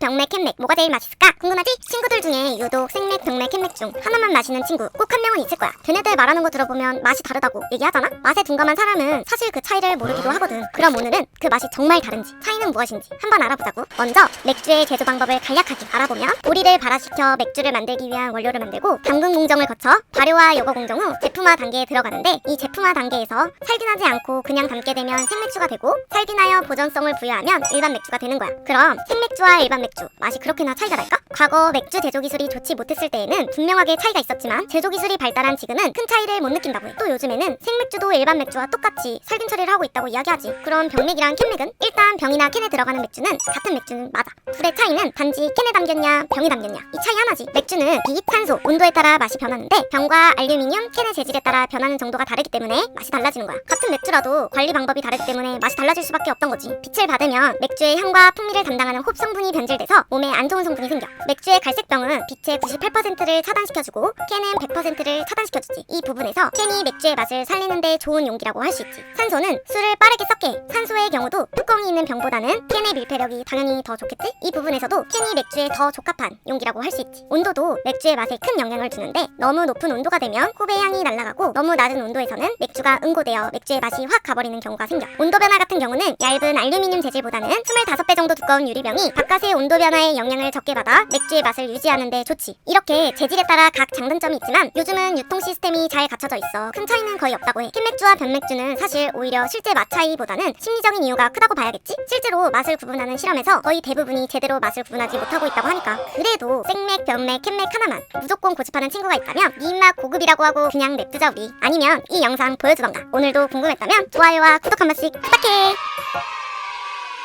병맥, 캔맥 뭐가 제일 맛있을까? 궁금하지? 친구들 중에 유독 생맥, 병맥, 캔맥 중 하나만 마시는 친구 꼭 한 명은 있을 거야. 걔네들 말하는 거 들어보면 맛이 다르다고 얘기하잖아? 맛에 둔감한 사람은 사실 그 차이를 모르기도 하거든. 그럼 오늘은 그 맛이 정말 다른지 차이는 무엇인지 한번 알아보자고. 먼저 맥주의 제조 방법을 간략하게 알아보면 오리를 발화시켜 맥주를 만들기 위한 원료를 만들고 담근 공정을 거쳐 발효와 요거 공정 후 제품화 단계에 들어가는데 이 제품화 단계에서 살균하지 않고 그냥 담게 되면 생맥주가 되고 살균하여 보존성을 부여하면 일반 맥주가 되는 거야. 그럼 생맥주와 일반 맥주 맛이 그렇게나 차이가 날까? 과거 맥주 제조 기술이 좋지 못했을 때에는 분명하게 차이가 있었지만 제조 기술이 발달한 지금은 큰 차이를 못 느낀다고 해. 또 요즘에는 생맥주도 일반 맥주와 똑같이 살균 처리를 하고 있다고 이야기하지. 그럼 병맥이랑 캔맥은 일단 병이나 캔에 들어가는 맥주는 같은 맥주는 맞아. 둘의 차이는 단지 캔에 담겼냐 병에 담겼냐 이 차이 하나지. 맥주는 빛, 산소, 온도에 따라 맛이 변하는데 병과 알루미늄, 캔의 재질에 따라 변하는 정도가 다르기 때문에 맛이 달라지는 거야. 같은 맥주라도 관리 방법이 다르기 때문에 맛이 달라질 수밖에 없던 거지. 빛을 받으면 맥주의 향과 풍미를 담당하는 홉 성분이 변질 돼서 몸에 안 좋은 성분이 생겨. 맥주의 갈색병은 빛의 98%를 차단시켜주고 캔은 100%를 차단시켜주지. 이 부분에서 캔이 맥주의 맛을 살리는데 좋은 용기라고 할 수 있지. 산소는 술을 빠르게 썩게 해. 산소의 경우도 뚜껑이 있는 병보다는 캔의 밀폐력이 당연히 더 좋겠지? 이 부분에서도 캔이 맥주에 더 적합한 용기라고 할 수 있지. 온도도 맥주의 맛에 큰 영향을 주는데 너무 높은 온도가 되면 홉의 향이 날아가고 너무 낮은 온도에서는 맥주가 응고되어 맥주의 맛이 확 가버리는 경우가 생겨. 온도 변화 같은 경우는 얇은 알루미늄 재질보다는 25배 정도 두꺼운 유리병이 바깥의 온도 변화에 영향을 적게 받아 맥주의 맛을 유지하는 데 좋지. 이렇게 재질에 따라 각 장단점이 있지만 요즘은 유통 시스템이 잘 갖춰져 있어 큰 차이는 거의 없다고 해. 캔맥주와 변맥주는 사실 오히려 실제 맛 차이보다는 심리적인 이유가 크다고 봐야겠지? 실제로 맛을 구분하는 실험에서 거의 대부분이 제대로 맛을 구분하지 못하고 있다고 하니까 그래도 생맥, 변맥, 캔맥 하나만 무조건 고집하는 친구가 있다면 네 입맛 고급이라고 하고 그냥 냅두자 우리 아니면 이 영상 보여주던가 오늘도 궁금했다면 좋아요와 구독 한 번씩 부탁해